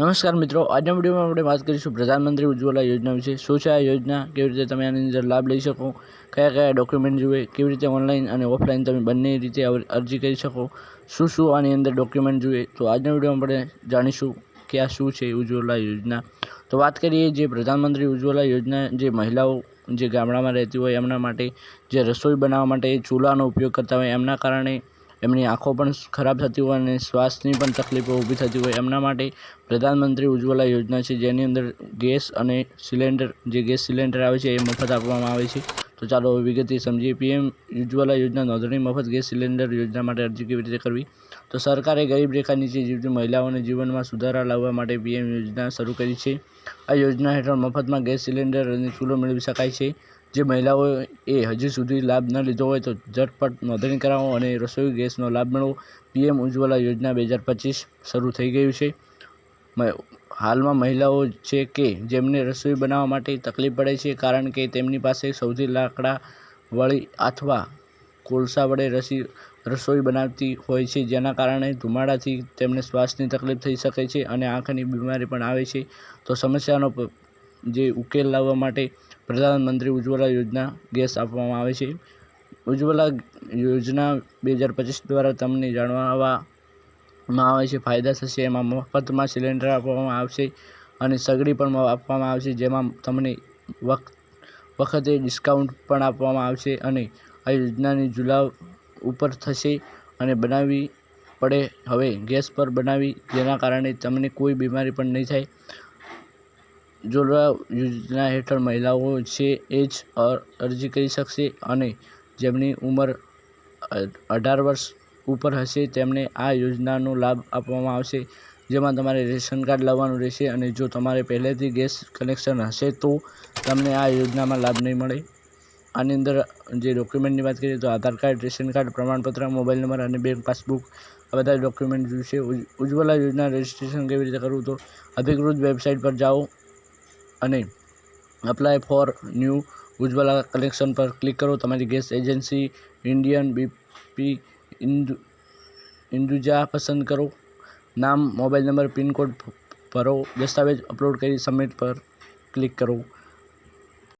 નમસ્કાર મિત્રો, આજના વિડીયોમાં આપણે વાત કરીશું પ્રધાનમંત્રી ઉજ્જવલા યોજના વિશે. શું છે આ યોજના? કેવી રીતે તમે આની અંદર લાભ લઈ શકો? કયા કયા ડોક્યુમેન્ટ જોઈએ? કેવી રીતે ઓનલાઈન અને ઓફલાઈન તમે બંને રીતે અરજી કરી શકો? શું શું આની અંદર ડોક્યુમેન્ટ જોઈએ? તો આજના વિડીયોમાં આપણે જાણીશું કે આ શું છે ઉજ્જવલા યોજના. તો વાત કરીએ જે પ્રધાનમંત્રી ઉજ્જવલા યોજના, જે મહિલાઓ જે ગામડામાં રહેતી હોય એમના માટે, જે રસોઈ બનાવવા માટે ચૂલાનો ઉપયોગ કરતા હોય એમના કારણે એમની આંખો પણ ખરાબ થતી હોય અને શ્વાસની પણ તકલીફો ઊભી થતી હોય. એમના માટે પ્રધાનમંત્રી ઉજ્જવલા યોજના છે. જેની અંદર ગેસ અને સિલિન્ડર, જે ગેસ સિલિન્ડર આવે છે, એ મફત આપવામાં આવે છે. તો ચાલો વિગતે સમજીએ. પીએમ ઉજ્જવલા યોજના નોંધણી મફત ગેસ સિલિન્ડર યોજના માટે અરજી કેવી રીતે કરવી? તો સરકારે ગરીબ રેખા નીચે જીવતી મહિલાઓને જીવનમાં સુધારા લાવવા માટે પીએમ યોજના શરૂ કરી છે. આ યોજના હેઠળ મફતમાં ગેસ સિલિન્ડર અને ચૂલો મેળવી શકાય છે. જે મહિલાઓએ હજી સુધી લાભ ન લીધો હોય તો ઝટપટ નોંધણી કરાવો અને રસોઈ ગેસનો લાભ મેળવો. પીએમ ઉજ્જવલા યોજના બે હજાર પચીસ શરૂ થઈ ગયું છે. હાલમાં મહિલાઓ છે કે જેમને રસોઈ બનાવવા માટે તકલીફ પડે છે કારણ કે તેમની પાસે સૌથી લાકડા વળી અથવા કોલસા વડે રસી, રસોઈ બનાવતી હોય છે, જેના કારણે ધુમાડાથી તેમને શ્વાસની તકલીફ થઈ શકે છે અને આંખની બીમારી પણ આવે છે. તો સમસ્યાનો જે ઉકેલ લાવવા માટે પ્રધાનમંત્રી ઉજ્જવલા યોજના ગેસ આપવામાં આવે છે. ઉજ્જવલા યોજના બે હજાર પચીસ દ્વારા તમને જાણવામાં આવે છે, ફાયદા થશે. એમાં મફતમાં સિલિન્ડર આપવામાં આવશે અને સગડી પણ આપવામાં આવશે, જેમાં તમને વખ વખતે ડિસ્કાઉન્ટ પણ આપવામાં આવશે અને આ યોજનાની જુલાવ ઉપર થશે અને બનાવવી પડે. હવે ગેસ પર બનાવી, જેના કારણે તમને કોઈ બીમારી પણ નહીં થાય. જોડવા યોજના હેઠળ મહિલાઓ છે એ જ અરજી કરી શકશે અને જેમની ઉંમર અઢાર વર્ષ ઉપર હશે, તેમને આ યોજનાનો લાભ આપવામાં આવશે, જેમાં તમારે રેશન કાર્ડ લાવવાનું રહેશે અને જો તમારે પહેલેથી ગેસ કનેક્શન હશે તો તમને આ યોજનામાં લાભ નહીં મળે. આની અંદર જે ડોક્યુમેન્ટની વાત કરીએ તો આધાર કાર્ડ, રેશન કાર્ડ, પ્રમાણપત્ર, મોબાઈલ નંબર અને બેંક પાસબુક, આ બધા ડોક્યુમેન્ટ જોઈશે ઉજ્જવલા યોજના રજિસ્ટ્રેશન કેવી રીતે કરવું તો અધિકૃત વેબસાઇટ પર જાઓ. અને apply for new Ujjwala connection પર ક્લિક કરો. તમારી ગેસ એજન્સી ઇન્ડિયન બીપી ઇન્દુ ઇન્દુજા પસંદ કરો. નામ મોબાઈલ નંબર પિનકોડ ભરો. દસ્તાવેજ અપલોડ કરી સબમિટ પર ક્લિક કરો.